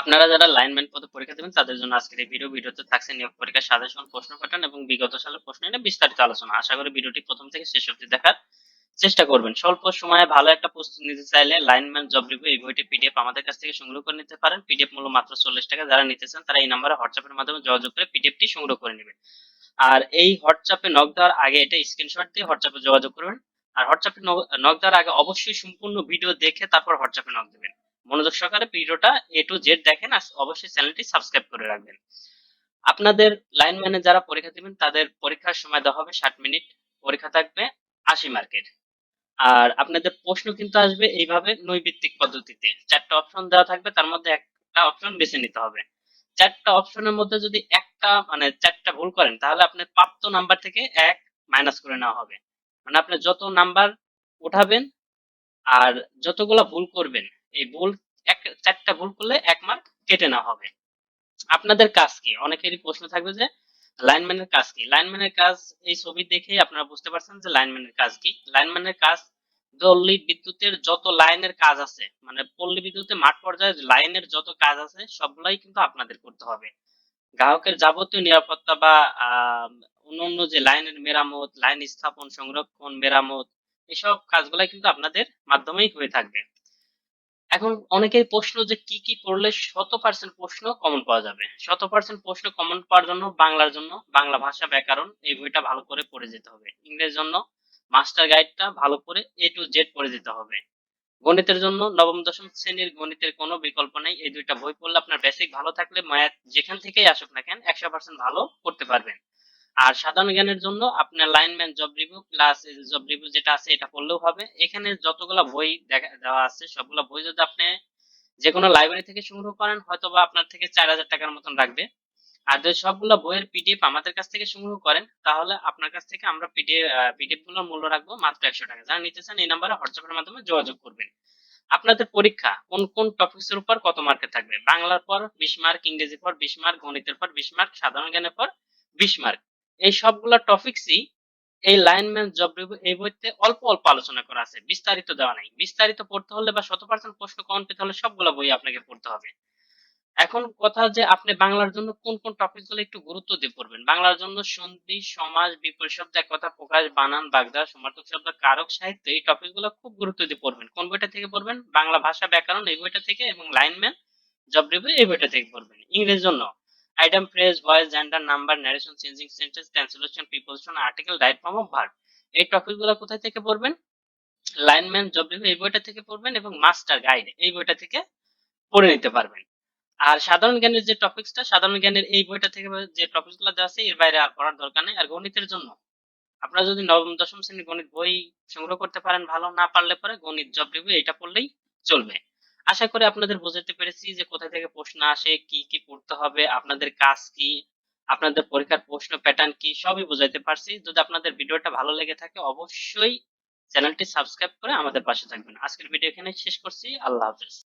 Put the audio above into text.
আপনারা যারা লাইনম্যান পদে পরীক্ষা দেবেন, তাদের জন্য আজকের এই ভিডিও ভিডিওতে থাকছে নিয়োগ পরীক্ষার সাজেশন, প্রশ্ন প্যাটার্ন এবং বিগত সালের প্রশ্ন নিয়ে বিস্তারিত আলোচনা। আশা করি ভিডিওটি প্রথম থেকে শেষ অবধি দেখার চেষ্টা করবেন। স্বল্প সময়ে ভালো একটা প্রস্তুতি নিতে চাইলে লাইনম্যান জব রিভিউ এই বইটি পিডিএফ আমাদের কাছ থেকে সংগ্রহ করে নিতে পারেন। পিডিএফ মূল্য মাত্র চল্লিশ টাকা। যারা নিতে চান, তারা এই নাম্বারে হোয়াটসঅ্যাপের মাধ্যমে যোগাযোগ করে পিডিএফটি সংগ্রহ করে নেবেন। আর এই হোয়াটসঅ্যাপে নক দেওয়ার আগে এটা স্ক্রিনশট দিয়ে হোয়াটসঅ্যাপে যোগাযোগ করবেন। আর হোয়াটসঅ্যাপে নক দেওয়ার আগে অবশ্যই সম্পূর্ণ ভিডিও দেখে তারপর হোয়াটসঅ্যাপে নক দেবেন। মনোযোগ সহকারে ভিডিওটা এ টু জেড দেখেন আর অবশ্যই চ্যানেলটি সাবস্ক্রাইব করে রাখবেন। আপনাদের লাইনম্যানে যারা পরীক্ষা দিবেন, তাদের পরীক্ষার সময় দেওয়া হবে ষাট মিনিট, পরীক্ষা থাকবে আশি মার্কের। আর আপনাদের প্রশ্ন কিন্তু আসবে এইভাবে নৈবিত্তিক পদ্ধতিতে। চারটা অপশন দেওয়া থাকবে, তার মধ্যে একটা অপশন বেছে নিতে হবে। চারটা অপশনের মধ্যে যদি একটা মানে চারটা ভুল করেন, তাহলে আপনার প্রাপ্ত নাম্বার থেকে এক মাইনাস করে নেওয়া হবে। মানে আপনি যত নাম্বার উঠাবেন আর যতগুলা ভুল করবেন এই ভুল, এক, চারটা ভুল করলে এক মার্ক কেটে নেওয়া হবে। আপনাদের কাজ কি? অনেকেরই প্রশ্ন থাকবে যে লাইনম্যানের কাজ কি? লাইনম্যানের কাজ, এই ছবি দেখেই আপনারা বুঝতে পারছেন যে লাইনম্যানের কাজ কি। লাইনম্যানের কাজ, পল্লী বিদ্যুতের যত লাইনের কাজ আছে মানে পল্লী বিদ্যুতের মাঠ পর্যায়ে লাইনের যত কাজ আছে, সবগুলাই কিন্তু আপনাদের করতে হবে। গ্রাহকের যাবতীয় নিরাপত্তা বা অন্যান্য যে লাইনের মেরামত, লাইন স্থাপন, সংরক্ষণ, মেরামত, এসব কাজগুলাই কিন্তু আপনাদের মাধ্যমেই হয়ে থাকবে। এখন অনেকের প্রশ্ন যে কি কি পড়লে শত পার্সেন্ট প্রশ্ন কমন পাওয়া যাবে? শত পার্সেন্ট প্রশ্ন কমন পাওয়ার জন্য বাংলার জন্য, বাংলা ভাষা ব্যাকরণ এই বইটা ভালো করে পড়ে যেতে হবে। ইংরেজির জন্য মাস্টার গাইডটা ভালো করে এ টু জেড পড়ে যেতে হবে। গণিতের জন্য নবম, দশম শ্রেণির গণিতের কোনো বিকল্প নেই। এই দুইটা বই পড়লে আপনার বেসিক ভালো থাকলে ম্যাথ যেখান থেকেই আসুক না কেন, একশো পার্সেন্ট ভালো করতে পারবেন। আর সাধারণ জ্ঞানের জন্য আপনার lineman job review plus job review যেটা আছে এটা পড়লেও হবে। এখানে যতগুলা বই দেখা, দেওয়া আছে, সবগুলা বই যদি আপনি যে কোনো লাইব্রেরি থেকে সংগ্রহ করেন হয়তো বা আপনার থেকে চার হাজার টাকার মতন রাখবে। আর যদি সবগুলো বইয়ের পিডিএফ আমাদের কাছ থেকে সংগ্রহ করেন, তাহলে আপনার কাছ থেকে আমরা পিডিএফ পিডিএফগুলোর মূল্য রাখব মাত্র একশো টাকা। যারা নিতে চান এই নাম্বারে হোয়াটসঅ্যাপের মাধ্যমে যোগাযোগ করবেন। আপনাদের পরীক্ষা কোন কোন টপিকস এর উপর কত মার্কে থাকবে? বাংলার পর বিশ মার্ক ইংরেজির পর বিশ মার্ক গণিতের পর বিশ মার্ক সাধারণ জ্ঞানের পর বিশ মার্ক এই সবগুলা টপিকসই এই লাইনম্যান জব এই বইতে অল্প অল্প আলোচনা করা আছে, বিস্তারিত দেওয়া নাই। বিস্তারিত পড়তে হলে বা শত পার্সেন্ট প্রশ্ন কমন পেতে হলে সবগুলো বই আপনাকে পড়তে হবে। এখন কথা যে আপনি বাংলার জন্য কোন কোন টপিকগুলো একটু গুরুত্ব দিয়ে পড়বেন। বাংলার জন্য সন্ধি, সমাজ, বিপরীত শব্দ কথা প্রকাশ, বানান, বাগদা, সমার্থক শব্দ, কারক সাহিত্য, এই টপিকগুলো খুব গুরুত্ব দিয়ে পড়বেন। কোন বইটা থেকে পড়বেন? বাংলা ভাষা ব্যাকরণ এই বইটা থেকে এবং লাইনম্যান জব রিভিউ এই বইটা থেকে পড়বেন। ইংরেজির জন্য idiom phrase voice gender number narration changing sentence translation preposition article right form of verb এই টপিকগুলো কোথায় থেকে পড়বেন? লাইনম্যান জব রিভিউ এই বইটা থেকে পড়বেন এবং মাস্টার গাইড এই বইটা থেকে পড়ে নিতে পারবেন। আর সাধারণ জ্ঞানের যে টপিকসটা সাধারণ জ্ঞানের এই বইটা থেকে যে টপিকসগুলো দেওয়া আছে, এর বাইরে আর পড়ার দরকার নেই। আর গণিতের জন্য, আপনারা যদি নবম, দশম শ্রেণির গণিত বই সংগ্রহ করতে পারেন, ভালো না পারলে পরে গণিত জব রিভিউ এটা পড়লেই চলবে। আশা করি আপনাদের বোঝাতে পেরেছি যে কোথা থেকে প্রশ্ন আসে, কি কি পড়তে হবে, আপনাদের কাজ কি, আপনাদের পরীক্ষার প্রশ্ন প্যাটার্ন কি, সবই বোঝাইতে পারছি। যদি আপনাদের ভিডিওটা ভালো লেগে থাকে, অবশ্যই চ্যানেলটি সাবস্ক্রাইব করে আমাদের পাশে থাকবেন। আজকের ভিডিও এখানে শেষ করছি। আল্লাহ হাফেজ।